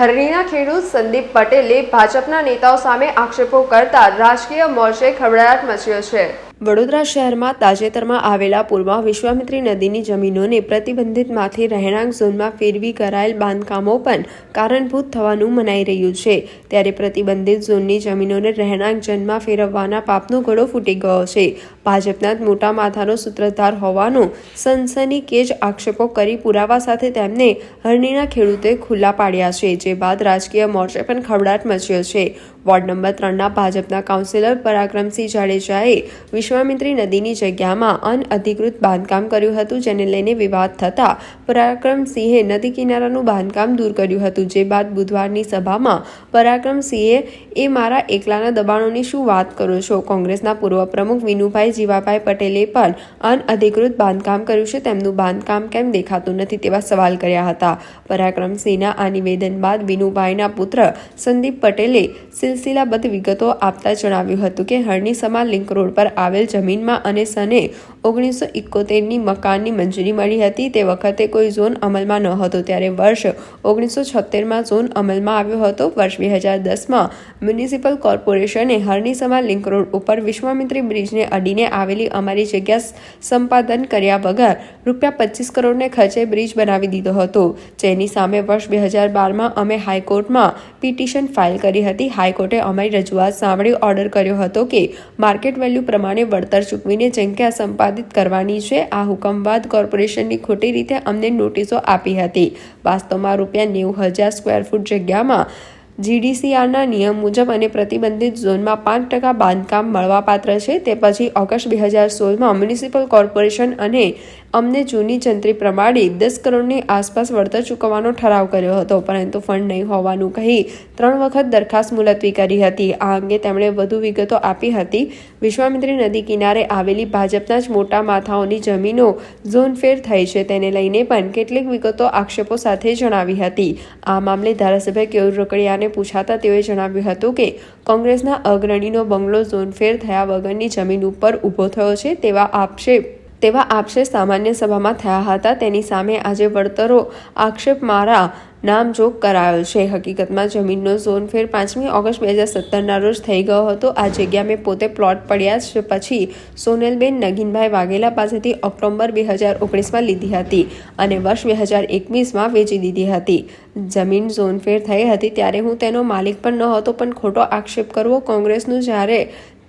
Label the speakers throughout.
Speaker 1: હરણીના ખેડૂત સંદીપ પટેલે ભાજપના નેતાઓ સામે આક્ષેપો કરતા રાજકીય મોરચે ખળભળાટ મચ્યો છે. વડોદરા શહેરમાં તાજેતરમાં આવેલા પૂરમાં વિશ્વામિત્રી નદીની જમીનોને પ્રતિબંધિતમાંથી રહેણાંક ઝોનમાં ફેરવી કરાયેલ બાંધકામો પણ કારણભૂત થવાનું મનાઈ રહ્યું છે. ત્યારે પ્રતિબંધિત ઝોનની જમીનોને રહેણાંક જનમાં ફેરવવાના પાપનો ઘડો ફૂટી ગયો છે. ભાજપના જ મોટા માથાનો સૂત્રધાર હોવાનો સનસનીખેજ આક્ષેપો કરી પુરાવા સાથે તેમને હરણીના ખેડૂતે ખુલ્લા પાડ્યા છે, જે બાદ રાજકીય મોરચે પણ ખવડાટ મચ્યો છે. વોર્ડ નંબર ત્રણના ભાજપના કાઉન્સિલર પરાક્રમસિંહ જાડેજાએ વિશ્વામિત્રી નદીની જગ્યામાં અનઅધિકૃત બાંધકામ કર્યું હતું, જેને લઈને વિવાદ થતા પરાક્રમસિંહે નદી કિનારાનું બાંધકામ દૂર કર્યું હતું. જે બાદ બુધવારની સભામાં પરાક્રમસિંહે, એ મારા એકલાના દબાણોની શું વાત કરો છો કોંગ્રેસના પૂર્વ પ્રમુખ વિનુભાઈ જીવાભાઈ પટેલે પણ અનઅધિકૃત બાંધકામ કર્યું છે, તેમનું બાંધકામ કેમ દેખાતું નથી તેવા સવાલ કર્યા હતા. પરાક્રમસિંહના આ નિવેદન બાદ વિનુભાઈના પુત્ર સંદીપ પટેલે સિલસિલાબદ્ધ વિગતો આપતા જણાવ્યું હતું કે હરણી સમા લિંક રોડ પર આવેલ જમીનમાં અને સને ઓગણીસો ઇકોતેરની મકાનની મંજૂરી મળી હતી. તે વખતે કોઈ ઝોન અમલમાં ન હતો ત્યારે વર્ષ ઓગણીસો છોતેરમાં ઝોન અમલમાં આવ્યો હતો. વર્ષ બે હજાર દસમાં મ્યુનિસિપલ કોર્પોરેશને હરણી સમા લિંક રોડ ઉપર વિશ્વામિત્રી બ્રિજને અડીને આવેલી અમારી જગ્યા સંપાદન કર્યા વગર રૂપિયા પચીસ કરોડને ખર્ચે બ્રિજ બનાવી દીધો હતો. જેની સામે વર્ષ બે હજાર બારમાં અમે હાઈકોર્ટમાં પિટિશન ફાઇલ કરી હતી. હાઈકોર્ટે અમારી રજૂઆત સાંભળી ઓર્ડર કર્યો હતો કે માર્કેટ વેલ્યુ પ્રમાણે વળતર ચૂકવીને જગ્યા સંપાદિત કરવાની છે, આ હુકમ બાદ કોર્પોરેશનની ખોટી રીતે અમને નોટિસો આપી હતી. વાસ્તવમાં રૂપિયા નેવું હજાર સ્ક્વેર ફૂટ જગ્યામાં જીડીસીઆરના નિયમ મુજબ અને પ્રતિબંધિત ઝોનમાં પાંચ ટકા બાંધકામ મળવાપાત્ર છે. તે પછી ઓગસ્ટ બે હજાર સોળમાં મ્યુનિસિપલ કોર્પોરેશન અને અમને જૂની જંત્રી પ્રમાણે દસ કરોડની આસપાસ વળતર ચૂકવવાનો ઠરાવ કર્યો હતો, પરંતુ ફંડ નહીં હોવાનું કહી ત્રણ વખત દરખાસ્ત મુલતવી કરી હતી. આ અંગે તેમણે વધુ વિગતો આપી હતી. વિશ્વામિત્રી નદી કિનારે આવેલી ભાજપના જ મોટા માથાઓની જમીનો ઝોનફેર થઈ છે, તેને લઈને પણ કેટલીક વિગતો આક્ષેપો સાથે જણાવી હતી. આ મામલે ધારાસભ્ય કેયુર રોકડિયાને પૂછાતા તેઓએ જણાવ્યું હતું કે, કોંગ્રેસના અગ્રણીનો બંગલો ઝોનફેર થયા વગરની જમીન ઉપર ઊભો થયો છે તેવા આક્ષેપ તેવા આક્ષેપ સામાન્ય સભામાં થયા હતા. તેની સામે આજે વળતરો આક્ષેપ મારા નામજોગ કરાયો છે. હકીકતમાં જમીનનો ઝોનફેર પાંચમી ઓગસ્ટ બે હજાર સત્તરના રોજ થઈ ગયો હતો. આ જગ્યા મેં પોતે પ્લોટ પડ્યા છે પછી સોનલબેન નગીનભાઈ વાઘેલા પાસેથી ઓક્ટોબર બે હજાર ઓગણીસમાં લીધી હતી અને વર્ષ બે હજાર એકવીસમાં વેચી દીધી હતી. જમીન ઝોનફેર થઈ હતી ત્યારે હું તેનો માલિક પણ ન હતો પણ ખોટો આક્ષેપ કરવો કોંગ્રેસનું જ્યારે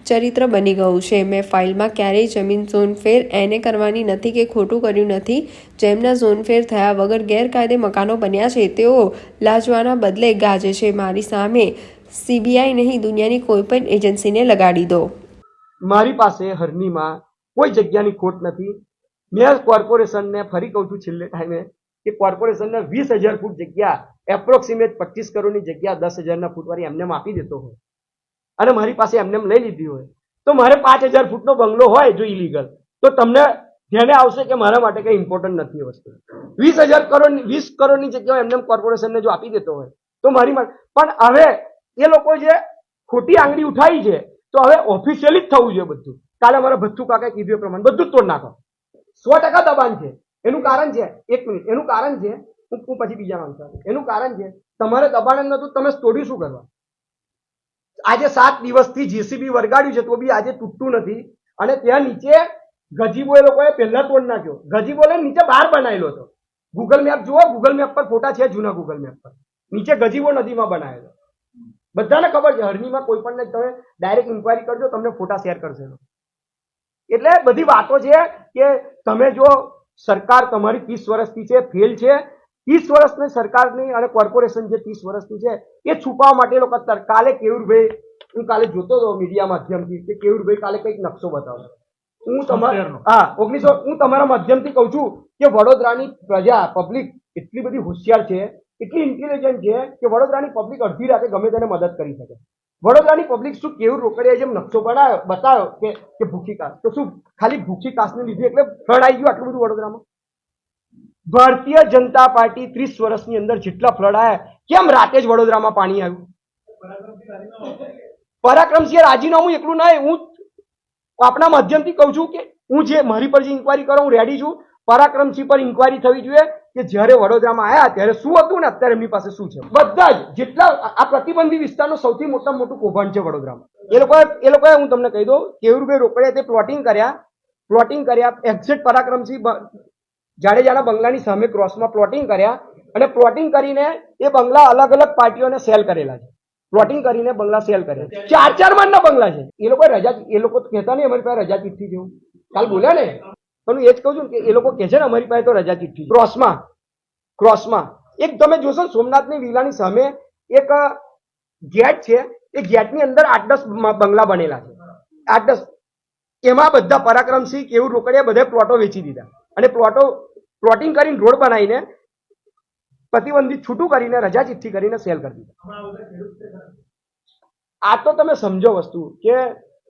Speaker 1: ચરિત્ર બની ગયું છે. મેં ફાઇલમાં ક્યારેય જમીન ઝોનફેર એને કરવાની નથી કે ખોટું કર્યું નથી. જેમના ઝોનફેર થયા વગર ગેરકાયદે મકાનો બન્યા છે, તેઓ લાજવાના બદલે ગાજે છે. મારી સામે સીબીઆઈ નહીં, દુનિયાની કોઈ પણ એજન્સીને લગાડી દો.
Speaker 2: મારી પાસે હરનીમાં કોઈ જગ્યાની ખોટ નથી. મેં કોર્પોરેશનને ફરી કહું છું છેલ્લે ટાઈમે કે કોર્પોરેશનને વીસ હજાર ફૂટ જગ્યા, એપ્રોક્સિમેટ પચીસ કરોડની જગ્યા દસ હજારના ફૂટવાળી એમને આપી દેતો હોય. અને મારી પાસે એમને એમ લઈ લીધી હોય. તો મારે પાંચ હજાર ફૂટનો બંગલો હોય જો ઇલીગલ તો તમને ધ્યાને આવશે કે મારા માટે કંઈ ઇમ્પોર્ટન્ટ નથી એ વસ્તુ. વીસ હજાર કરોડ વીસ કરોડની જગ્યાએ એમને એમ કોર્પોરેશનને જો આપી દેતો હોય, તો મારી માટે પણ હવે એ લોકો જે ખોટી આંગળી ઉઠાવી છે, તો હવે ઓફિશિયલી જ થવું જોઈએ બધું. કાલે મારા ભથ્થુ કાકાએ કીધું પ્રમાણે બધું જ તોડ નાખો. સો ટકા દબાણ છે. એનું કારણ છે, એક મિનિટ, એનું કારણ છે, હું પછી બીજા માંગતા એનું કારણ છે, તમારે દબાણ નતું તમે તોડી શું કરવા? આજે સાત દિવસથી જેસીબી વરગાડ્યું છે, તો બી આજે તૂટતું નથી. અને ત્યાં નીચે ગજીબો એ લોકોએ પહેલા તોડ નાખ્યો. ગજીબો લઈને નીચે બહાર બનાવેલો હતો. ગૂગલ મેપ જુઓ ગૂગલ મેપ પર ફોટા છે જૂના ગૂગલ મેપ પર. નીચે ગજીબો નદીમાં બનાવેલો. બધાને ખબર છે, હરણીમાં કોઈ પણ તમે ડાયરેક્ટ ઇન્કવાયરી કરજો, તમને ફોટા શેર કરશે. એટલે બધી વાતો છે કે તમે જો સરકાર તમારી ત્રીસ વર્ષથી છે ફેલ છે ત્રીસ વર્ષની સરકારની અને કોર્પોરેશન જે ત્રીસ વર્ષની છે એ છુપાવવા માટે લોકો તર- કાલે કેવુરભાઈ હું કાલે જોતો હતો મીડિયા માધ્યમથી કે કેવુરભાઈ કાલે કંઈક નકશો બતાવો હું તમારા હા ઓગણીસો હું તમારા માધ્યમથી કહું છું કે વડોદરાની પ્રજા પબ્લિક એટલી બધી હોશિયાર છે એટલી ઇન્ટેલિજન્ટ છે કે વડોદરાની પબ્લિક અડધી રાતે ગમે તેને મદદ કરી શકે. વડોદરાની પબ્લિક શું કેવું રોકડિયા જેમ નકશો બનાવ્યો બતાવ્યો કે કે ભૂખી કાસ. તો શું ખાલી ભૂખી કાસને લીધે એટલે ફ્લડ આવી ગયું આટલું બધું વડોદરામાં? ભારતીય જનતા પાર્ટી ત્રીસ વર્ષની અંદર જેટલા ફ્લડ કેમ રાતે જ વડોદરામાં પાણી આવ્યું? પરાક્રમસિંહ રાજીનામું એકલું ના હું આપણા માધ્યમથી કહું છું કે હું જે, મારી પર જે ઇન્કવાયરી કરો, હું રેડી છું. પરાક્રમસિંહ પર ઇન્કવાયરી થવી જોઈએ કે જ્યારે વડોદરામાં આવ્યા ત્યારે શું હતું ને અત્યારે એમની પાસે શું છે? બધા જ, જેટલા, આ- પ્રતિબંધી વિસ્તારનું સૌથી મોટા મોટું કૌભાંડ છે વડોદરામાં. એ લોકો, એ લોકોએ હું તમને કહી દઉં, કેવુરભાઈ રોકડિયા તે પ્લોટિંગ કર્યા. પ્લોટિંગ કર્યા એક્ઝેક્ટ પરાક્રમસિંહ જાડેજાના બંગલાની સામે ક્રોસમાં પ્લોટિંગ કર્યા અને પ્લોટિંગ કરીને એ બંગલા અલગ અલગ પાર્ટીઓને સેલ કરેલા છે. પ્લોટિંગ કરીને બંગલા સેલ કરેલા ચાર ચાર માળના બંગલા છે. એ લોકો રજા, એ લોકો તો કહેતા નહીં અમારી પાસે રજા ચીઠ્ઠી જેવું કાલ બોલ્યા ને? પણ હું એ જ કહું છું કે એ લોકો કહે છે ને અમારી પાસે તો રજા ચીઠ્ઠી ક્રોસમાં ક્રોસમાં એક તમે જોશો સોમનાથની વિલાની સામે એક ગેટ છે. એ ગેટની અંદર આઠ દસ બંગલા બનેલા છે. આઠ દસ. એમાં બધા પરાક્રમસિંહ કેવું રોકડિયા બધા પ્લોટો વેચી દીધા. અને પ્લોટો પ્લોટિંગ કરીને રોડ બનાવીને પ્રતિબંધિત છૂટું કરીને રજા ચિઠ્ઠી કરીને સેલ કરી દીધા. આ તો તમે સમજો વસ્તુ કે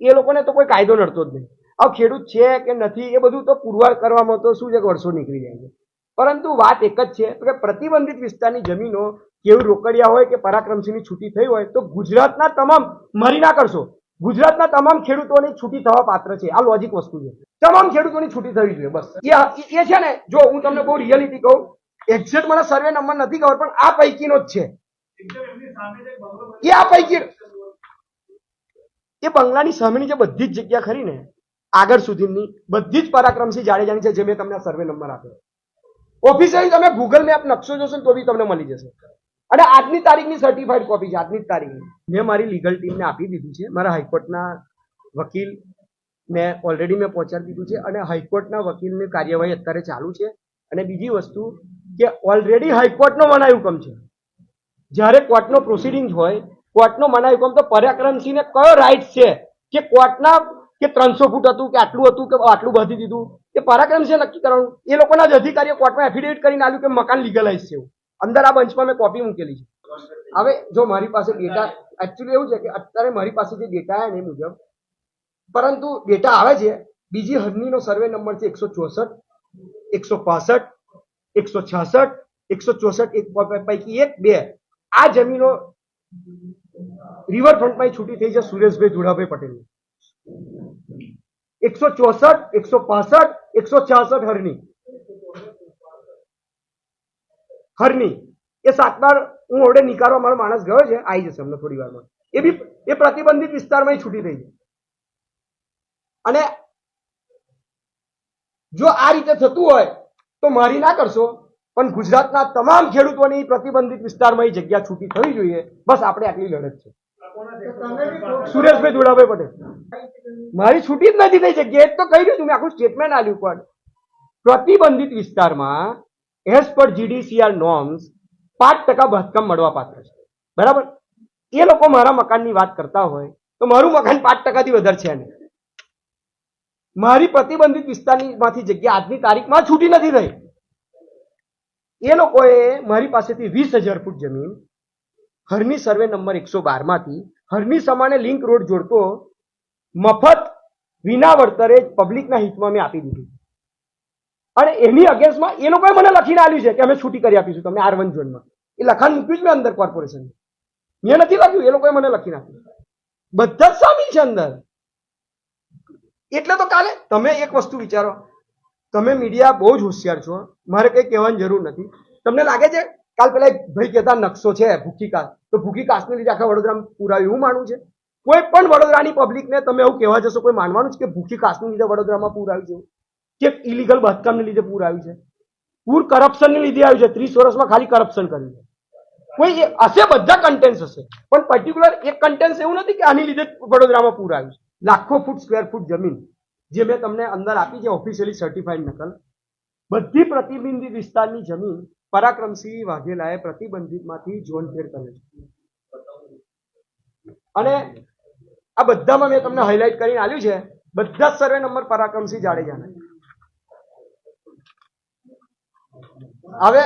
Speaker 2: એ લોકોને તો કોઈ કાયદો નડતો જ નહીં. હવે ખેડૂત છે કે નથી એ બધું તો પુરવાર કરવામાં તો શું છે કે વર્ષો નીકળી જાય છે. પરંતુ વાત એક જ છે કે પ્રતિબંધિત વિસ્તારની જમીનો કેવું રોકડિયા હોય કે પરાક્રમસિંહની છૂટી થઈ હોય તો ગુજરાતના તમામ, મરી ના કરશો, ગુજરાતના તમામ ખેડૂતોની છૂટી થવા પાત્ર છે. આ લોજિક વસ્તુ છે. તમામ ખેડૂતોની છૂટી થવી જોઈએ, બસ. એ છે ને, જો હું તમને બહુ રિયાલિટી કહું એક્ઝેક્ટ મને સર્વે નંબર નથી ખબર, પણ આ પૈકીનો જ છે. એ આ પૈકી એ બંગલાની સામેની જે બધી જ જગ્યા ખરી ને, આગળ સુધીની, બધી જ પરાક્રમસિંહ જાડેજાની છે જે મેં તમને સર્વે નંબર આપ્યો. ઓફિસિયલી તમે ગૂગલ મેપ નકશો જોશો ને તો બી તમને મળી જશે. અને આજની તારીખની સર્ટિફાઈડ કોપી છે, આજની જ તારીખની. મેં મારી લીગલ ટીમને આપી દીધી છે. મારા હાઈકોર્ટના વકીલ મેં ઓલરેડી મેં પહોંચાડી દીધું છે અને હાઈકોર્ટના વકીલની કાર્યવાહી અત્યારે ચાલુ છે. અને બીજી વસ્તુ કે ઓલરેડી હાઈકોર્ટનો મનાઈ હુકમ છે. જ્યારે કોર્ટનો પ્રોસિડિંગ હોય, કોર્ટનો મનાઈ હુકમ તો પરાક્રમસિંહને કયો રાઈટ છે? કે કોર્ટના, કે ત્રણસો ફૂટ હતું, કે આટલું હતું, કે આટલું બાંધી દીધું? એ પરાક્રમસિંહ નક્કી કરવાનું એ લોકોના જ અધિકારીઓ કોર્ટમાં એફિડેવિટ કરીને આવ્યું કે મકાન લીગલાઇઝ છે અંદર આ બંચમાં મેં કોપી મૂકેલી છે. હવે જો મારી પાસે ડેટા એકચ્યુઅલી એવું છે કે અત્યારે મારી પાસે જે ડેટા છે એ મુજબ પરંતુ ડેટા આવે છે. બીજી હરનીનો સર્વે નંબર છે એકસો ચોસઠ, એકસો પાસઠ, એકસો છાસઠ, એકસો ચોસઠ એક પૈકી એક, બે. આ જમીનો રિવરફ્રન્ટમાં છૂટી થઈ છે સુરેશભાઈ જોડાભાઈ પટેલની. એકસો ચોસઠ, એકસો પાસઠ, એકસો છાસઠ હરની. હરની. એ સાતબાર હું ઓરડે નિકાળવા મારો માણસ ગયો છે આવી જશે અમને થોડી વારમાં. એ બી, એ પ્રતિબંધિત વિસ્તારમાં છૂટી થઈ છે. અને જો આ રીતે થતું હોય, તો મારી ના કરશો. પણ ગુજરાતના તમામ ખેડૂતોની પ્રતિબંધિત વિસ્તારમાં એ જગ્યા છૂટી થવી જોઈએ. બસ આપણે આટલી લડત છે. સુરેશભાઈ ધુડાભાઈ પટેલ. મારી છૂટી જ નથી થઈ જગ્યા તો કહી છું, મેં આખું સ્ટેટમેન્ટ આલ્યું પણ પ્રતિબંધિત વિસ્તારમાં એઝ પર જીડીસીઆર નોર્મ્સ પાંચ ટકા બાંધકામ મળવા પાત્ર છે. બરાબર? એ લોકો મારા મકાનની વાત કરતા હોય, તો મારું મકાન પાંચ ટકાથી વધારે છે નહીં. મારી પ્રતિબંધિત વિસ્તારની જગ્યા આજની તારીખમાં છૂટી નથી રહી. એ લોકોએ મારી પાસેથી વીસ હજાર ફૂટ જમીન હરની સર્વે નંબર એકસો બારમાંથી હરની સમાને લિંક રોડ જોડતો, મફત વિના વળતરે પબ્લિકના હિતમાં મેં આપી દીધી. અને એની અગેન્સ્ટમાં એ લોકોએ મને લખીને આપ્યું છે કે અમે છૂટી કરી આપીશું તમને આર વન ઝોનમાં. એ લખાણ મૂક્યું જ મેં અંદર કોર્પોરેશન મેં નથી લખ્યું, એ લોકોએ મને લખીને આપ્યું. બધા જ સામેલ છે અંદર. એટલે તો કાલે તમે એક વસ્તુ વિચારો. તમે મીડિયા બહુ જ હોશિયાર છો. મારે કંઈ કહેવાની જરૂર નથી. તમને લાગે છે કાલ પેલા ભાઈ કહેતા, નકશો છે ભૂખી કાસ. તો ભૂખી કાસને લીધે આખા વડોદરામાં પૂરા એવું માનવું છે? કોઈ પણ વડોદરાની પબ્લિકને તમે એવું કહેવા જશો, કોઈ માનવાનું છે કે ભૂખી કાસને લીધે વડોદરામાં પૂર આવ્યું છે? કે ઇલીગલ બાંધકામને લીધે પૂર આવ્યું છે? પૂર કરપ્શનને લીધે આવ્યું છે? ત્રીસ વર્ષમાં ખાલી કરપ્શન કર્યું છે. કોઈ હશે બધા કન્ટેન્સ હશે. પણ પર્ટિક્યુલર એક કન્ટેન્સ એવું નથી કે આની લીધે વડોદરામાં પૂર આવ્યું છે. લાખો ફૂટ સ્ક્વેર ફૂટ જમીન, જે મેં તમને અંદર આપી છે ઓફિશિયલી સર્ટિફાઈડ નકલ. બધી પ્રતિબંધિત વિસ્તારની જમીન પરાક્રમસિંહ વાઘેલાએ પ્રતિબંધિતમાંથી ઝોન ફેર કરે છે. અને આ બધામાં મેં તમને હાઇલાઇટ કરીને આવ્યું છે, બધા સર્વે નંબર પરાક્રમસિંહ જાડેજાના. હવે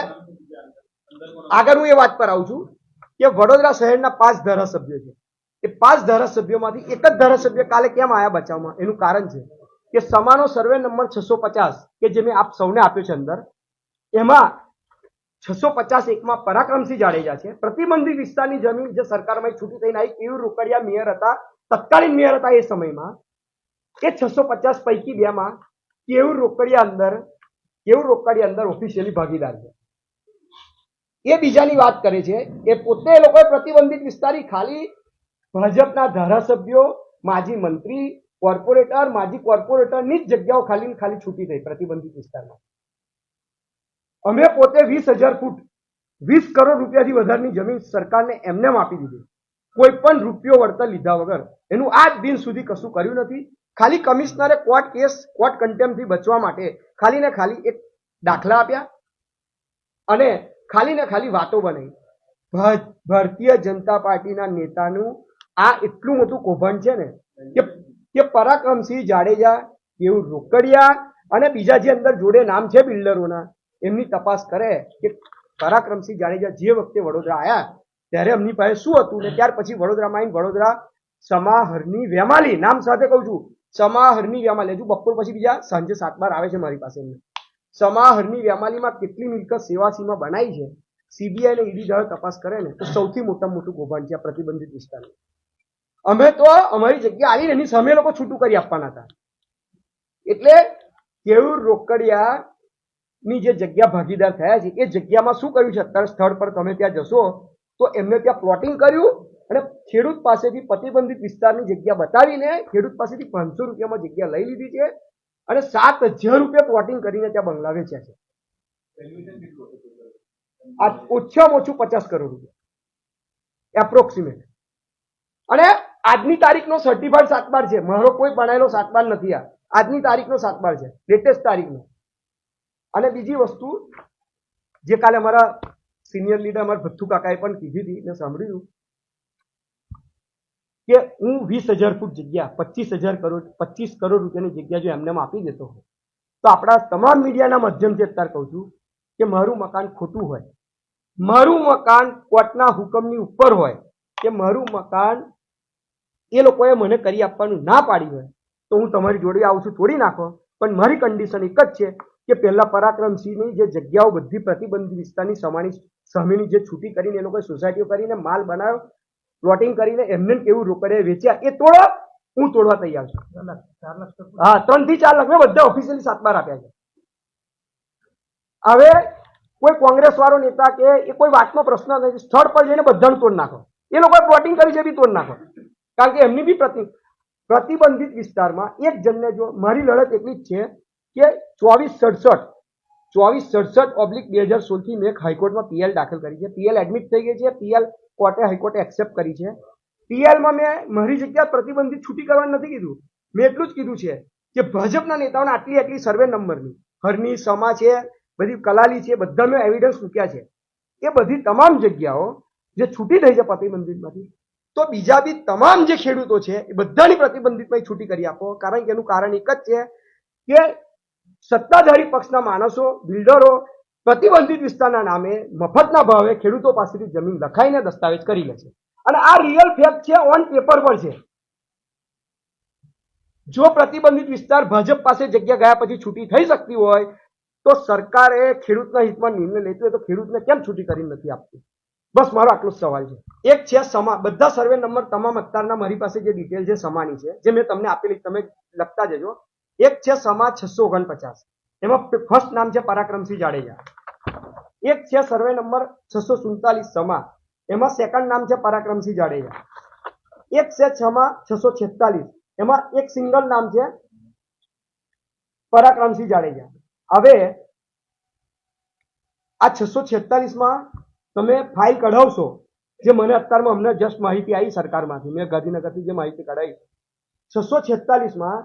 Speaker 2: આગળ હું એ વાત પર આવું છું કે વડોદરા શહેરના પાંચ ધારાસભ્યો છે. એ પાંચ ધારાસભ્યોમાંથી એક જ ધારાસભ્ય કાલે કેમ આયા બચાવમાં? એનું કારણ છે કે સમાનો સર્વે નંબર છસો પચાસ, કે જે મેં આપ સૌને આપ્યો છે અંદર, એમાં છસો પચાસ એકમાં પરાક્રમસિંહ જાડેજા છે. પ્રતિબંધિત વિસ્તારની જમીન જે સરકારમાં છૂટી થઈને આવી કેવી રોકડિયા મેયર હતા, તત્કાલીન મેયર હતા એ સમયમાં, એ છસો પચાસ પૈકી બેમાં કેવું રોકડિયા અંદર, કેવું રોકડિયા અંદર ઓફિશિયલી ભાગીદાર છે. એ બીજાની વાત કરે છે એ પોતે એ લોકોએ પ્રતિબંધિત વિસ્તારી ખાલી ભાજપના ધારાસભ્યો, માજી મંત્રી, કોર્પોરેટર, માજી કોર્પોરેટરની જ જગ્યાઓ ખાલી ખાલી છૂટી થઈ પ્રતિબંધિત વિસ્તારમાં. અમે પોતે વીસ હજાર ફૂટ, વીસ કરોડ રૂપિયાથી વધારની જમીન સરકારને એમને આપી દીધી. કોઈ પણ રૂપિયો વળતર લીધા વગર એનું આજ દિન સુધી કશું કર્યું નથી. ખાલી કમિશનરે કોર્ટ કેસ, કોર્ટ કન્ટેમ્પથી બચવા માટે ખાલી ને ખાલી એક દાખલા આપ્યા અને ખાલી ને ખાલી વાતો બનાવી. ભારતીય જનતા પાર્ટીના નેતાનું આ એટલું મોટું કૌભાંડ છે ને કે પરાક્રમસિંહ જાડેજા કેવું રોકડિયા અને બીજા જે અંદર જોડે નામ છે બિલ્ડરોના, એમની તપાસ કરે કે પરાક્રમસિંહ જાડેજા જે વખતે વડોદરા આવ્યા ત્યારે એમની પાસે શું હતું ને ત્યાર પછી વડોદરામાં આવીને વડોદરા સમાહરની વેમાલી, નામ સાથે કહું છું, સમાહરની વેમાલી, હજુ બપોર પછી બીજા સાંજે સાત બાર આવે છે મારી પાસે એમને. સમાહરની વેમાલીમાં કેટલી મિલકત સેવાસીમાં બનાવી છે, સીબીઆઈ ને ઈડી દ્વારા તપાસ કરે ને, તો સૌથી મોટામાં મોટું કૌભાંડ છે આ પ્રતિબંધિત વિસ્તારનું અમે તો અમારી જગ્યા આવી એની સામે લોકો છૂટું કરી આપવાના હતા. એટલે કેવું રોકડિયા ની જે જગ્યા ભાગીદાર થયા છે, એ જગ્યામાં શું કર્યું છે? અત્યારે સ્થળ પર તમે ત્યાં જશો, તો એમને ત્યાં પ્લોટિંગ કર્યું અને ખેડૂત પાસેથી પ્રતિબંધિત વિસ્તારની જગ્યા બતાવીને ખેડૂત પાસેથી પાંચસો રૂપિયામાં જગ્યા લઈ લીધી છે અને સાત હજાર રૂપિયા પ્લોટિંગ કરીને ત્યાં બંગલા વેચ્યા છે. આ ઓછામાં ઓછું પચાસ કરોડ રૂપિયા. એપ્રોક્સિમેટ અને આજની તારીખનો સર્ટિફાઈડ સાત બાર છે. મારો કોઈ બનાવેલો સાત બાર નથી આ. આજની તારીખનો સાત બાર છે. લેટેસ્ટ તારીખનો. અને બીજી વસ્તુ, જે કાલે અમારા સિનિયર લીડર અમારા ભથ્થુ કાકાએ પણ કીધી હતી, મેં સાંભળ્યું કે હું વીસ હજાર ફૂટ જગ્યા, પચીસ હજાર કરોડ, પચીસ કરોડ રૂપિયાની જગ્યા જો એમને આપી દેતો હોય તો આપણા તમામ મીડિયાના માધ્યમથી અત્યારે કહું છું કે મારું મકાન ખોટું હોય. મારું મકાન કોર્ટના હુકમની ઉપર હોય કે મારું મકાન એ લોકોએ મને કરી આપવાનું ના પાડી હોય તો હું તમારી જોડે આવું છું તોડી નાખો. પણ મારી કન્ડિશન એક જ છે કે પહેલાં પરાક્રમસિંહની જે જગ્યાઓ બધી પ્રતિબંધિત વિસ્તારની સમાની સામેની જે છૂટી કરીને એ લોકોએ સોસાયટીઓ કરીને માલ બનાવ્યો પ્લોટિંગ કરીને એમને કેવું રોકડે વેચ્યા એ તોડો હું તોડવા તૈયાર છું. હા ત્રણથી ચાર લાખ મેં બધા ઓફિસિયલી સાત બાર આપ્યા છે. હવે કોઈ કોંગ્રેસ વાળો નેતા કે એ કોઈ વાતનો પ્રશ્ન નથી સ્થળ પર જઈને બધાને તોડ નાખો. એ લોકોએ પ્લોટિંગ કરી છે બી તોડ નાખો. કારણ કે એમની બી પ્રતિ, પ્રતિબંધિત વિસ્તારમાં એક જણને જો, મારી લડત એટલી જ છે કે ચોવીસ સડસઠ ચોવીસ સડસઠ ઓબ્લિક બે હજાર સોળથી મેં હાઈકોર્ટમાં પીએલ દાખલ કરી છે. પીએલ એડમિટ થઈ ગઈ છે. પીએલ કોર્ટે હાઈકોર્ટે એક્સેપ્ટ કરી છે. પીએલમાં મેં મારી જગ્યા પ્રતિબંધિત છૂટી કરવાનું નથી કીધું. મેં એટલું જ કીધું છે કે ભાજપના નેતાઓને આટલી આટલી સર્વે નંબરની, હરની, સમા છે, બધી કલાલી છે બધા મેં એવિડન્સ મૂક્યા છે. એ બધી તમામ જગ્યાઓ જે છૂટી થઈ છે પ્રતિબંધિતમાંથી તો બીજા બી તમામ જે ખેડૂતો છે, એ બધાની પ્રતિબંધિતમાં છૂટી કરી આપો. કારણ કે એનું કારણ એક જ છે કે સત્તાધારી પક્ષના માણસો, બિલ્ડરો, પ્રતિબંધિત વિસ્તારના નામે મફતના ભાવે ખેડૂતો પાસેથી જમીન લખાઈને દસ્તાવેજ કરી લે છે. અને આ રિયલ ફેક્ટ છે ઓન પેપર પર છે. જો પ્રતિબંધિત વિસ્તાર ભાજપ પાસે જગ્યા ગયા પછી છૂટી થઈ શકતી હોય, તો સરકારે ખેડૂતના હિતમાં નિર્ણય લેતો હોય તો ખેડૂતને કેમ છૂટી કરી નથી આપતી? બસ મારો આટલો જ સવાલ છે. એક છે સમા, બધા સર્વે નંબર તમામ અત્યારના મારી પાસે જે ડિટેલ છે સમાની છે, જે મેં તમને આપેલી, તમે લખતા જજો. એક છે સમા, છસો ઓગણપચાસ. એમાં ફર્સ્ટ નામ છે પરાક્રમસિંહ જાડેજા. એક છે સર્વે નંબર છસો સુડતાલીસ, સમા. એમાં સેકન્ડ નામ છે પરાક્રમસિંહ જાડેજા. એક છે છમાં છસો છેતાલીસ. એમાં એક સિંગલ નામ છે પરાક્રમસિંહ જાડેજા. હવે આ છસો છેતાલીસમાં તમે ફાઇલ કઢાવશો. જે મને અત્યારમાં અમને જસ્ટ માહિતી આવી સરકારમાંથી. મેં ગાંધીનગરથી જે માહિતી કઢાવી છસો છેતાલીસમાં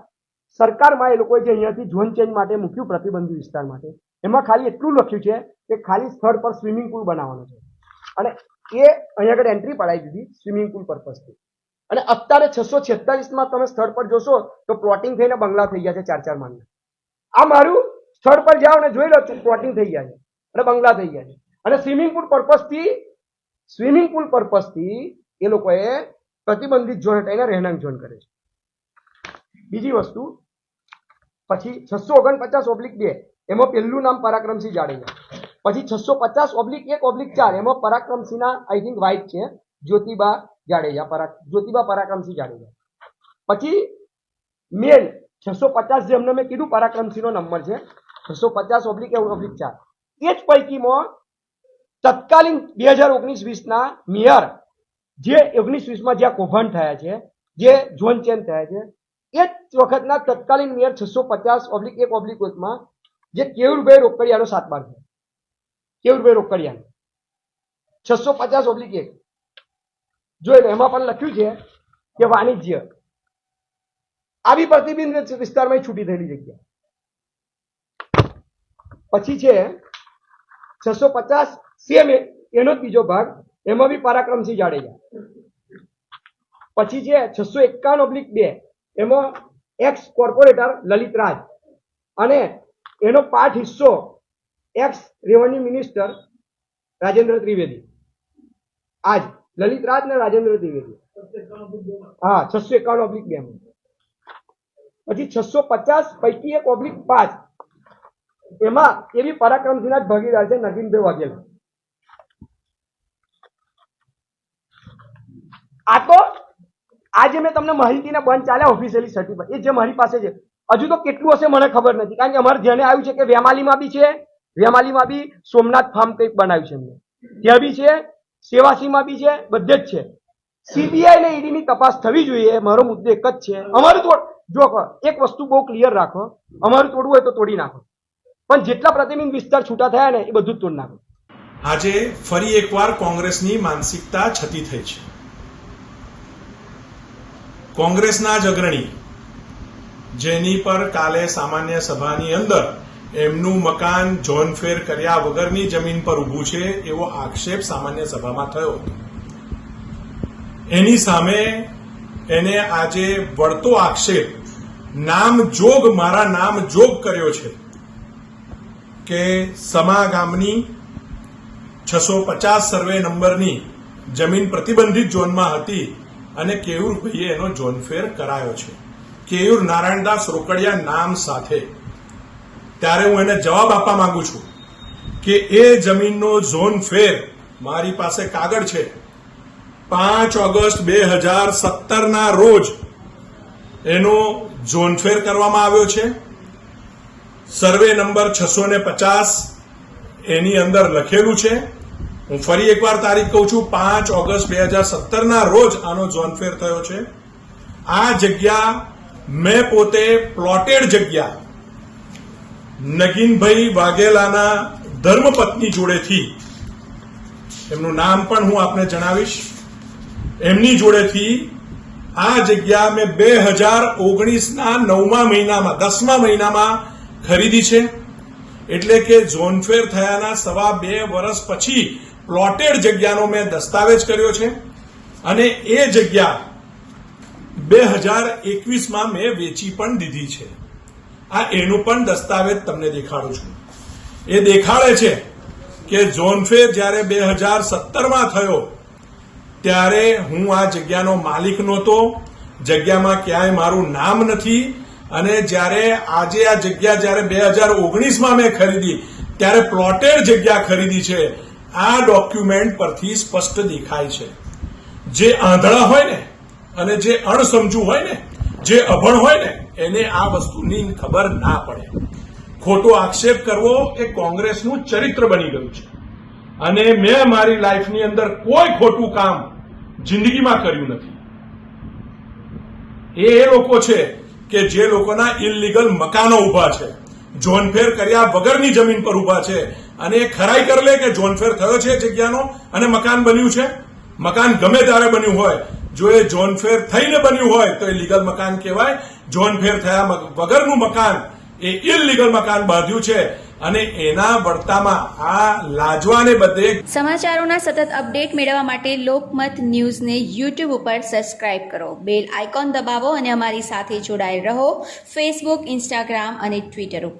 Speaker 2: સરકારમાં એ લોકોએ જે અહીંયાથી ઝોન ચેન્જ માટે મૂક્યું પ્રતિબંધિત વિસ્તાર માટે, એમાં ખાલી એટલું લખ્યું છે કે ખાલી સ્થળ પર સ્વિમિંગ પુલ બનાવવાનો છે. અને એ અહીંયા આગળ એન્ટ્રી પડાવી દીધી સ્વિમિંગ પુલ પર્પઝથી. અને અત્યારે છસો છેતાલીસમાં તમે સ્થળ પર જોશો તો પ્લોટિંગ થઈને બંગલા થઈ ગયા છે ચાર ચાર માળના. આ મારું સ્થળ પર જાઓ ને જોઈ લો પ્લોટિંગ થઈ ગયા છે અને બંગલા થઈ ગયા છે. અને સ્વિમિંગ પુલ પર્પઝથી સ્વિમિંગ પુલ પર્પઝથી એ લોકોએ પ્રતિબંધિત ઝોન હટાવીને રહેણાંક ઝોન કરે છે. બીજી વસ્તુ, પછી છસો ઓગણપચાસ ઓબ્લિક બે, એમાં પહેલું નામ પરાક્રમસિંહ જાડેજા. પછી છસો પચાસ ઓબ્લિક એક, ઓબ્લિક ચાર, એમાં પરાક્રમસિંહના આઈ થિંક વાઇફ છે, જ્યોતિબા જાડેજા, પરાક, જ્યોતિબા પરાક્રમસિંહ જાડેજા. પછી મેન છસો પચાસ જે અમને મેં કીધું, પરાક્રમસિંહનો નંબર છે, છસો પચાસ ઓબ્લિક ઓબ્લિક ચાર. એ જ પૈકીમાં તત્કાલીન બે હજાર ઓગણીસ વીસના મેયર જે ઓગણીસ વીસમાં જ્યાં કૌભાંડ થયા છે, જે ઝોન ચેન્જ થયા છે, એ જ વખતના તત્કાલીન મેયર છસો પચાસ ઓબ્લિક એક ઓબ્લિક એકમાં જે કેવુરભાઈ રોકડિયાનો સાતબાર છે કેવુરભાઈ રોકડિયાનો. છસો પચાસ ઓબ્લિક એક. જોઈ એમાં પણ લખ્યું છે કે વાણિજ્ય આવી પ્રતિબિંબ વિસ્તારમાં છૂટી થયેલી જગ્યા. પછી છે છસો પચાસ સેમ એનો જ બીજો ભાગ, એમાં બી પરાક્રમસિંહ જાડેજા. પછી છે છસો એકાવન ઓબ્લિક બે, એમાં એક્સ કોર્પોરેટર લલિત રાજ. અને એનો પાઠ હિસ્સો ex revenue minister Rajendra Trivedi. આજ, લલિત રાજ ને રાજેન્દ્ર ત્રિવેદી. હા, છસો એકાવન ઓબ્લિક બે પછી છસો પચાસ પૈકી એક ઓબ્લિક પાંચ. એમાં એવી પરાક્રમસિંહના જ ભાગીદાર છે નગીનભાઈ વાઘેલા. આ તો આજે મેં તમને માહિતીના બંધ ચાલ્યા ઓફિશિયલી સર્ટિફાઈડ એ જે મારી પાસે છે. હજુ તો કેટલું હશે મને ખબર નથી. કારણ કે અમારે ધ્યાને આવ્યું છે કે વેમાલીમાં બી છે, વેમાલીમાં બી સોમનાથ ફાર્મ કંઈક બનાવ્યું છે એમને. ત્યાં બી છે, સેવાસીમાં બી છે, બધે જ છે. સીબીઆઈ ને ઈડીની તપાસ થવી જોઈએ, મારો મુદ્દો એક જ છે. અમારું તોડ જો એક વસ્તુ બહુ ક્લિયર રાખો. અમારું તોડવું હોય તો તોડી નાખો. પણ જેટલા પ્રતિબિંબ વિસ્તાર છૂટા થયા ને એ બધું જ તોડી નાખો.
Speaker 3: આજે ફરી એકવાર કોંગ્રેસની માનસિકતા છતી થઈ છે. કોંગ્રેસના જ અગ્રણી. જેની પર કાલે સામાન્ય સભાની અંદર એમનું મકાન જોનફેર કર્યા વગરની જમીન પર ઊભું છે એવો આક્ષેપ સામાન્ય સભામાં થયો હતો. એની સામે એને આજે વળતો આક્ષેપ, નામ જોગ, મારા નામ જોગ કર્યો છે કે સમા ગામની છસો પચાસ સર્વે નંબરની જમીન પ્રતિબંધિત ઝોનમાં હતી અને કેયુરભાઈએ એનો ઝોનફેર કરાયો છે. કેયુર નારાયણદાસ રોકડિયા નામ સાથે. ત્યારે હું એને જવાબ આપવા માંગુ છું કે એ જમીનનો ઝોન ફેર મારી પાસે કાગળ છે. પાંચ ઓગસ્ટ બે હજાર સત્તરના રોજ એનો ઝોન ફેર કરવામાં આવ્યો છે. સર્વે નંબર છસો ને પચાસ એની અંદર લખેલું છે. હું ફરી એકવાર તારીખ કહું છું, પાંચ ઓગસ્ટ બે હજાર સત્તરના રોજ આનો ઝોનફેર થયો છે. આ જગ્યા મેં પોતે પ્લોટેડ જગ્યા. નગીનભાઈ વાઘેલાના ધર્મપત્ની જોડેથી. એમનું નામ પણ હું આપને જણાવીશ. એમની જોડેથી આ જગ્યા મેં બે હજાર ઓગણીસના નવમા મહિનામાં, દસમા મહિનામાં ખરીદી છે. એટલે કે ઝોનફેર થયાના સવા બે વર્ષ પછી પ્લોટેડ જગ્યાનો મેં દસ્તાવેજ કર્યો છે અને એ જગ્યા બે હજાર એકવીસમાં મેં વેચી પણ દીધી છે. આ એનું પણ દસ્તાવેજ તમને દેખાડું છું. એ દેખાડે છે કે ઝોનફેર જ્યારે બે હજાર સત્તરમાં થયો, ત્યારે હું આ જગ્યાનો માલિક નહોતો, જગ્યામાં ક્યાંય મારું નામ નથી અને જ્યારે આજે આ જગ્યા જ્યારે બે હજાર ઓગણીસમાં મેં ખરીદી, ત્યારે પ્લોટેડ જગ્યા ખરીદી છે. આ ડોક્યુમેન્ટ પરથી સ્પષ્ટ દેખાય છે. જે આંધળા હોય ને, અને જે અણસમજુ હોય ને, જે અભણ હોય ને, એને આ વસ્તુની ખબર ના પડે. ખોટો આક્ષેપ કરવો એ કોંગ્રેસનું ચરિત્ર બની ગયું છે. અને મેં મારી લાઈફની અંદર કોઈ ખોટું કામ જિંદગીમાં કર્યું નથી. એ લોકો છે કે જે લોકોના ઇલીગલ મકાનો ઊભા છે. જોનફેર કર્યા વગરની જમીન પર ઊભા છે. અને એ ખરાઈ કરી લે કે જોનફેર થયો છે જગ્યાનો? અને મકાન બન્યું છે? મકાન ગમે ત્યારે બન્યું હોય. જો એ જોનફેર થઈને બન્યું હોય, તો એ લીગલ મકાન કહેવાય. જોનફેર થયા વગરનું મકાન એ ઇલીગલ મકાન બાંધ્યું છે. અને એના વળતામાં આ લાજવાને બદલે
Speaker 4: સમાચારોના સતત અપડેટ મેળવવા માટે લોકમત ન્યૂઝને યુટ્યુબ ઉપર સબસ્ક્રાઇબ કરો. બેલ આઇકોન દબાવો અને અમારી સાથે જોડાયેલ રહો. ફેસબુક ઇન્સ્ટાગ્રામ અને ટ્વિટર ઉપર.